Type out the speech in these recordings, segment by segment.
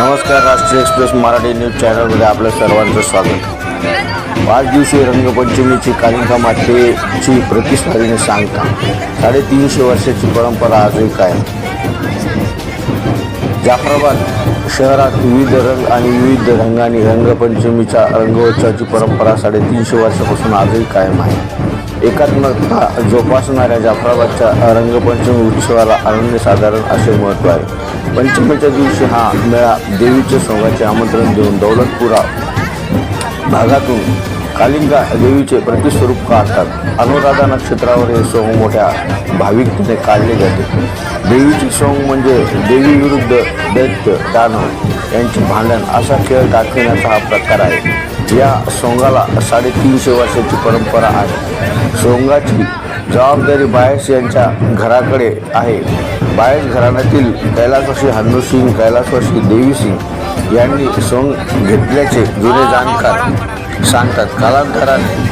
नमस्कार राष्ट्रीय express Marathi news चॅनलमध्ये आपलं सर्वांचं स्वागत. पाच दिवसीय रंगपंचमीची कालिका मातेची प्रतिस्पर्धीने सांगता. साडेतीनशे वर्षाची परंपरा आजही कायम. जाफराबाद शहरात विविध रंग आणि विविध रंगांनी रंगपंचमीच्या रंगोत्सवाची परंपरा साडेतीनशे वर्षापासून आजही कायम आहे. एकात्मकता जोपासणाऱ्या जाफराबादच्या रंगपंचमी उत्सवाला अनन्यसाधारण असे महत्त्व आहे. पंचमीच्या दिवशी हा मेळा देवीच्या सोंगाचे आमंत्रण देऊन दौलतपुरा भागातून कालिंगा देवीचे प्रतिस्वरूप काढतात. अनुराधा नक्षत्रावर हे सोंग मोठ्या भाविकतेने काढले जाते. देवीचे सोंग म्हणजे देवी विरुद्ध दैत्य दानव यांचे भांडण असा खेळ दाखविण्याचा हा प्रकार आहे. या सोंगाला साडेतीनशे वर्षाची परंपरा आहे. सोंगाची जबाबदारी बायस यांच्या घराकडे आहे. बायस घराण्यातील कैलासवासी हन्नू सिंग कैलासवासी देवी सिंग यांनी सोंग घेतल्याचे जुने जाणकार सांगतात. कालांतराने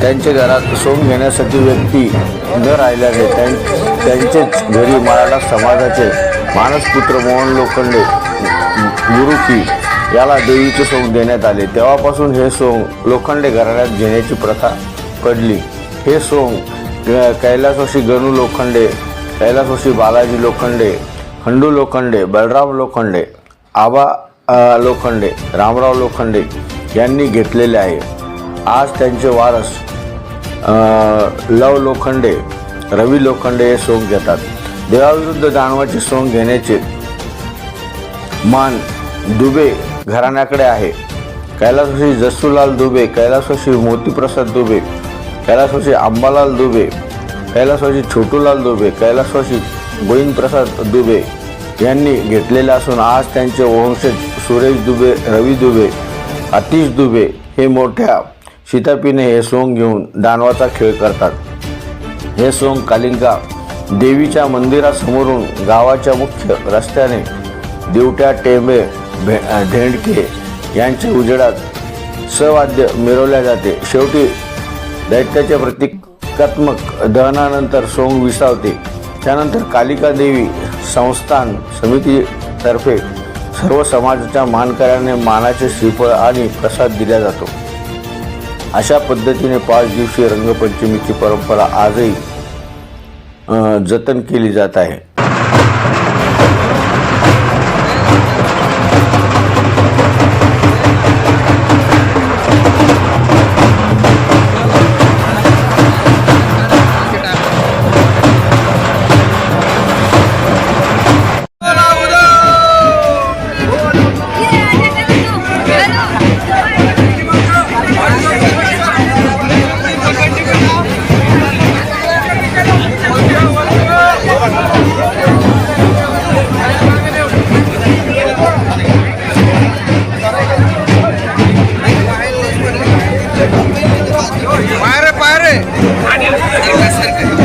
त्यांच्या घरात सोंग घेण्यासाठी व्यक्ती न राहिल्याने त्यां त्यांचेच घरी मराठा समाजाचे मानसपुत्र मोहन लोखंडे गुरुकी याला देवीचे सोंग देण्यात आले. तेव्हापासून हे सोंग लोखंडे घराण्यात घेण्याची प्रथा पडली. हे सोंग कैलासोशी गणू लोखंडे कैलासोशी बालाजी लोखंडे खंडू लोखंडे बलराम लोखंडे आबा लोखंडे रामराव लोखंडे यांनी घेतलेले आहे. आज त्यांचे वारस लव लोखंडे रवी लोखंडे हे सोंग घेतात. देवाविरुद्ध दानवाचे सोंग घेण्याचे मान दुबे घराण्याकडे आहे. कैलासवासी जस्सूलाल दुबे कैलासवासी मोतीप्रसाद दुबे कैलासवासी अंबालाल दुबे कैलासवासी छोटूलाल दुबे कैलासवासी गोविंदप्रसाद दुबे यांनी घेतलेला असून आज त्यांचे वंशज सुरेश दुबे रवी दुबे अतिश दुबे हे मोठ्या शितापीने हे सोंग घेऊन दानवाचा खेळ करतात. हे सोंग कालिंगा देवीच्या मंदिरासमोरून गावाच्या मुख्य रस्त्याने दिवट्या टेंबे भे धेंडके यांच्या उजेडात सवाद्य मिरवल्या जाते. शेवटी दैत्याच्या प्रतिकात्मक दहनानंतर सोंग विसावते. त्यानंतर कालिका देवी संस्थान समितीतर्फे सर्व समाजाच्या मानकऱ्याने मानाचे श्रीफळ आणि प्रसाद दिला जातो. अशा पद्धतीने पाच दिवसीय रंगपंचमीची परंपरा आजही जतन केली जात आहे. आणि पायरे